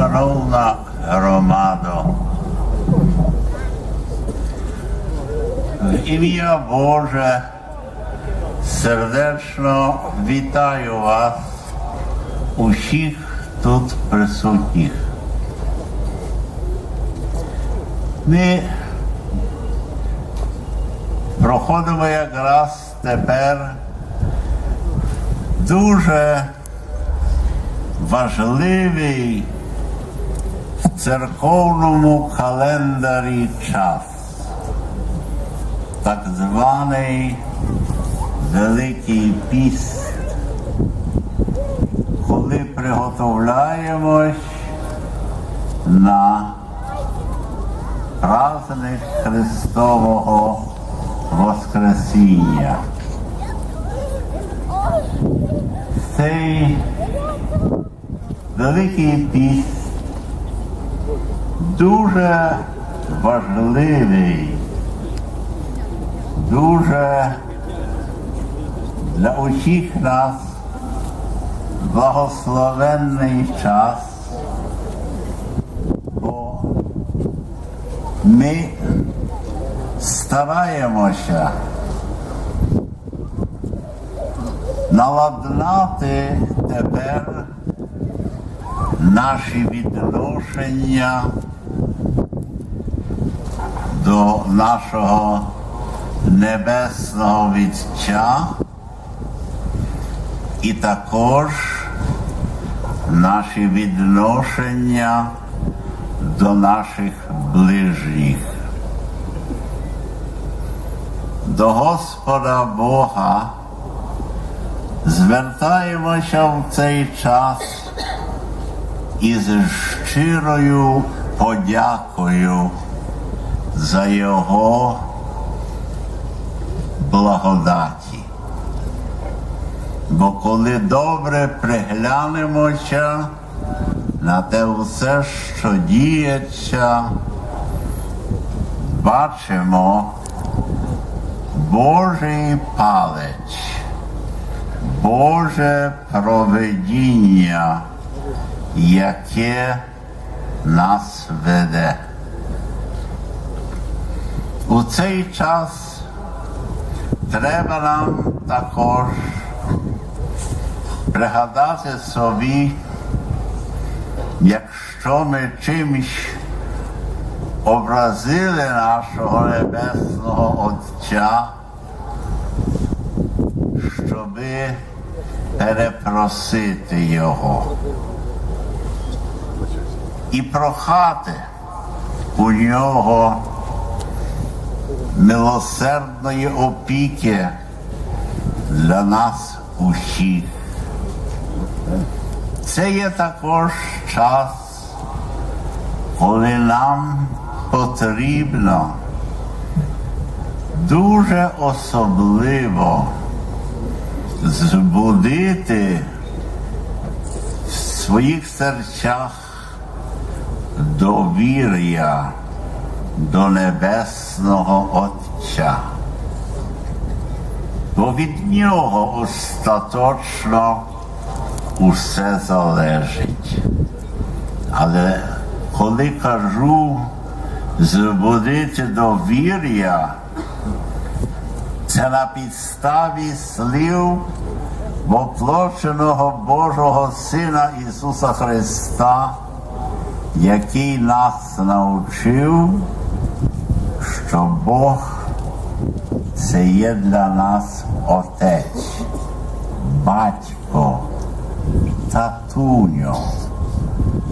Шановна громадо, ім'я Боже сердечно вітаю вас, усіх тут присутніх. Ми проходимо якраз тепер дуже важливий в церковному календарі час, так званий Великий Піст, коли приготовляємось на праздник Христового Воскресіння. Цей Великий Піст дуже важливий, дуже для усіх нас благословенний час, бо ми стараємося наладнати тепер наші відношення до нашого небесного Відця і також наші відношення до наших ближніх. До Господа Бога звертаємося в цей час із щирою подякою за Його благодаті. Бо коли добре приглянемося на те все, що діється, бачимо Божий палець, Боже проведіння, яке нас веде. У цей час треба нам також пригадати собі, якщо ми чимось образили нашого Небесного Отця, щоби перепросити Його і прохати у нього милосердної опіки для нас усіх. Це є також час, коли нам потрібно дуже особливо збудити в своїх серцях довір'я до Небесного Отця. Бо від нього остаточно усе залежить. Але коли кажу збудити довір'я, це на підставі слів воплоченого Божого Сина Ісуса Христа, який нас навчив, що Бог це є для нас Отець, батько, татуньо,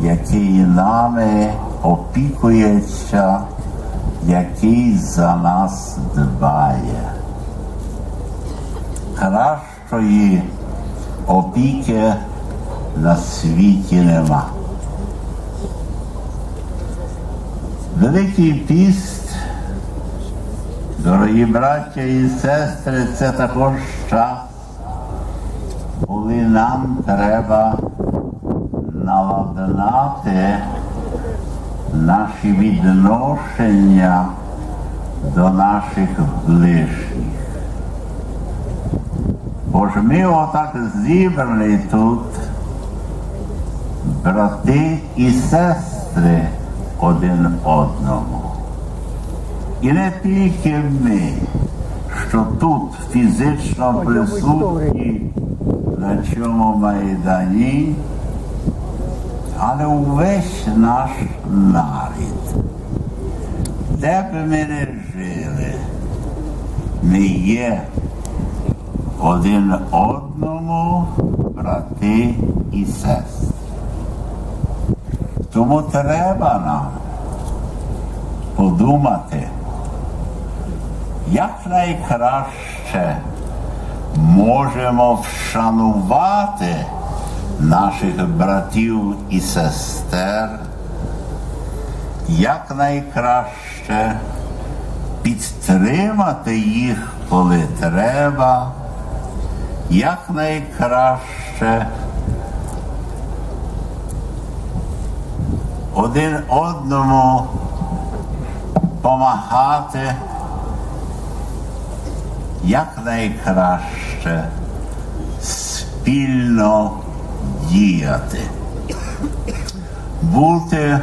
який нами опікується, який за нас дбає. Кращої опіки на світі нема. Великий піст, дорогі браття і сестри, це також час, коли нам треба наладнати наші відношення до наших ближніх. Бо ж ми отак зібрані тут брати і сестри один одному. І не тільки ми, що тут фізично присутні на цьому майдані, але увесь наш нарід. Де б ми не жили, ми є один одному брати і сестри. Тому треба нам подумати, як найкраще можемо вшанувати наших братів і сестер, як найкраще підтримати їх, коли треба, як найкраще один одному помагати, як найкраще спільно діяти, бути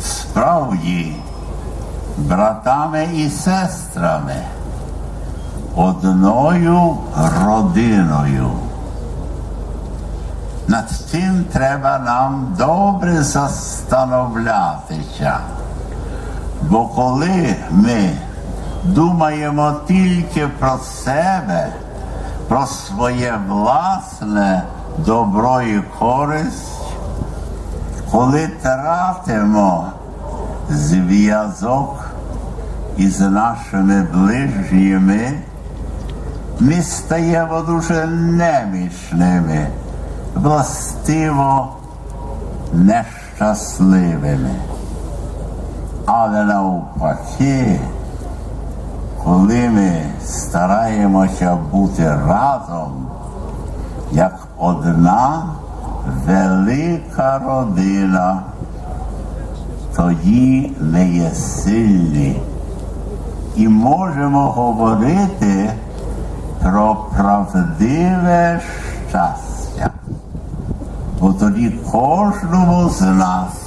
справді братами і сестрами, одною родиною. Над цим треба нам добре застановлятися. Бо коли ми думаємо тільки про себе, про своє власне добро і користь, коли тратимо зв'язок із нашими ближніми, ми стаємо дуже немічними, властиво нещасливими. Але навпаки, коли ми стараємося бути разом, як одна велика родина, тоді ми є сильні і можемо говорити про правдиве щастя. Бо тоді кожному з нас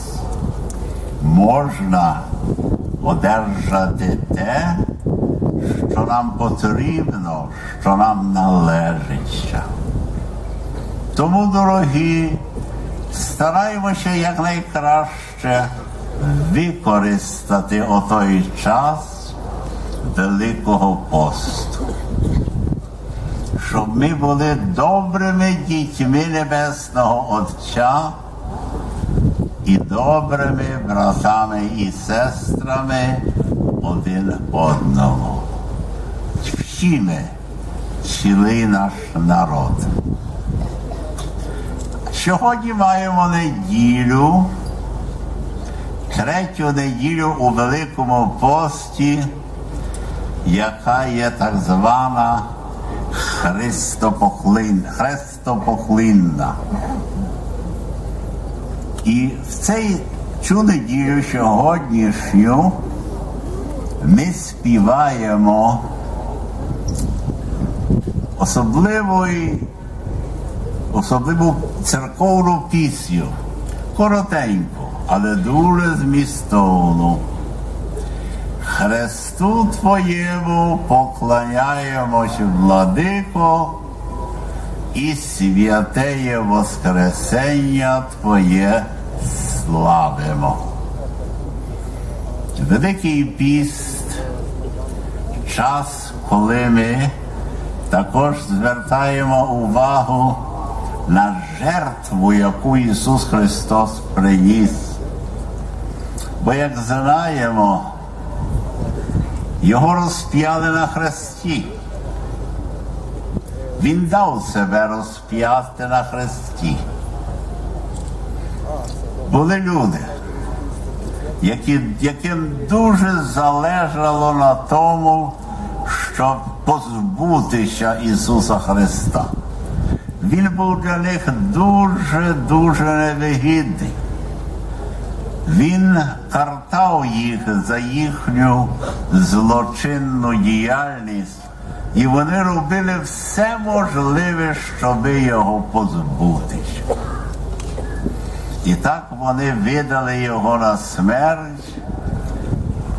можна одержати те, що нам потрібно, що нам належить. Тому, дорогі, стараємося якнайкраще використати отой час Великого посту, щоб ми були добрими дітьми Небесного Отця і добрими братами і сестрами один одному. Всі ми, цілий наш народ. Сьогодні маємо неділю, третю неділю у Великому пості, яка є так звана Христопоклин, Хрестопоклинна. І в цей цю неділю сьогоднішню ми співаємо особливої, особливу церковну пісню, коротеньку, але дуже змістовну. Христу Твоєму поклоняємось, владико, і святеє Воскресення Твоє славимо. Великий піст, час, коли ми також звертаємо увагу на жертву, яку Ісус Христос приніс. Бо, як знаємо, Його розп'яли на хресті. Він дав себе розп'яти на хресті. Були люди, які, яким дуже залежало на тому, щоб позбутися Ісуса Христа. Він був для них дуже-дуже невигідний. Він картав їх за їхню злочинну діяльність, і вони робили все можливе, щоб його позбутися. І так вони видали його на смерть.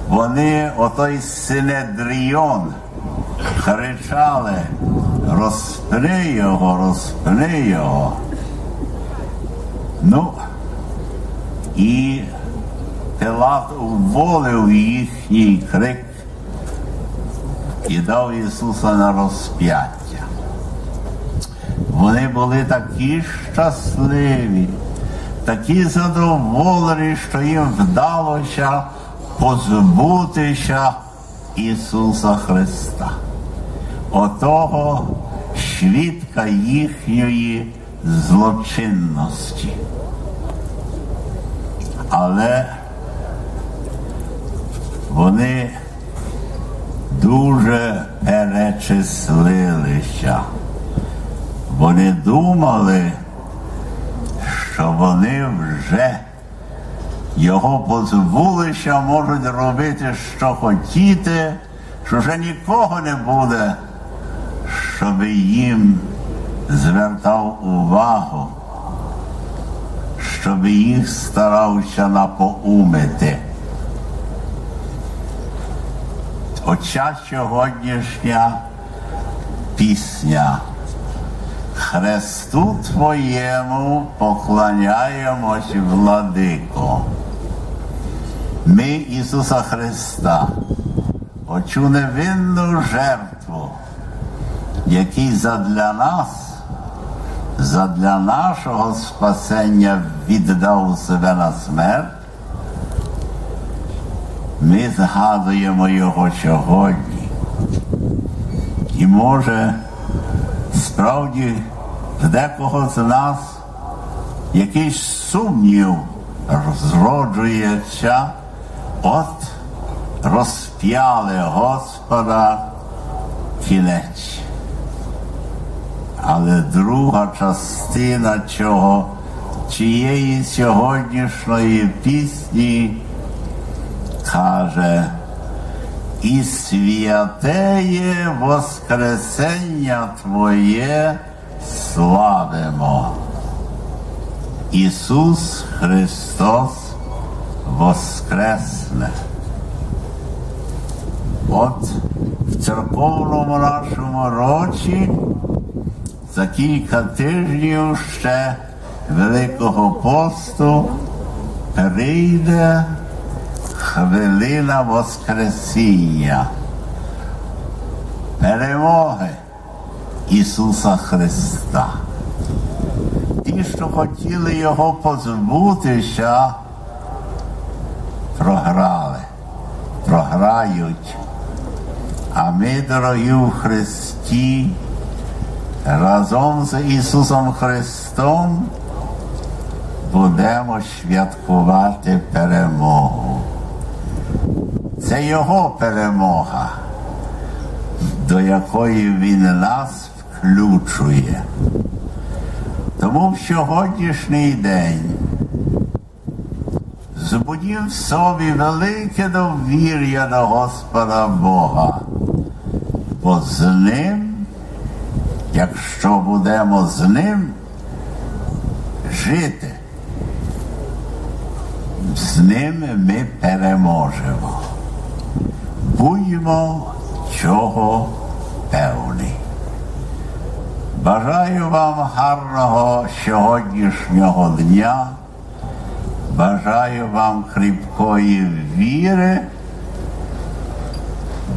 Вони, отой Синедріон, кричали, розпни його, розпни його. Ну, і Пилат уволив їхній крик і дав Ісуса на розп'яття. Вони були такі щасливі, такі задоволені, що їм вдалося позбутися Ісуса Христа, отого свідка їхньої злочинності. Але вони дуже перечислилися. Вони думали, що вони вже його позбулися, можуть робити, що хотіти, що вже нікого не буде, щоб їм звертав увагу, щоб їх старався напоумити. Оця сьогоднішня пісня. Христу Твоєму поклоняємось, владико. Ми Ісуса Христа, оцю невинну жертву, який задля нас, задля нашого спасення віддав себе на смерть. Ми згадуємо Його сьогодні. І може справді в декого з нас якийсь сумнів зроджується, от розп'яли Господа кінець. Але друга частина цього, цієї сьогоднішньої пісні каже, і святеє Воскресення Твоє славимо. Ісус Христос Воскресне. От в церковному нашому році за кілька тижнів ще Великого посту прийде хвилина Воскресіння, перемоги Ісуса Христа. Ті, що хотіли Його позбутися, програли, програють. А ми, дорогі в Христі, разом з Ісусом Христом будемо святкувати перемогу. Це Його перемога, до якої Він нас включує. Тому в сьогоднішній день збудів собі велике довір'я до Господа Бога, бо з ним, якщо будемо з ним жити, з ним ми переможемо. Будьмо чого певні. Бажаю вам гарного сьогоднішнього дня. Бажаю вам кріпкої віри,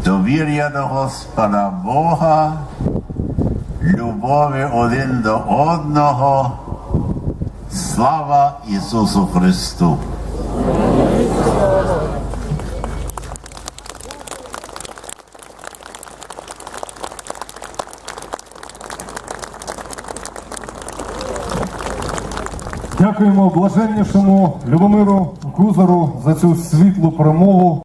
довір'я до Господа Бога, любові один до одного. Слава Ісусу Христу! Дякуємо блаженнішому Любомиру Кузару за цю світлу промову.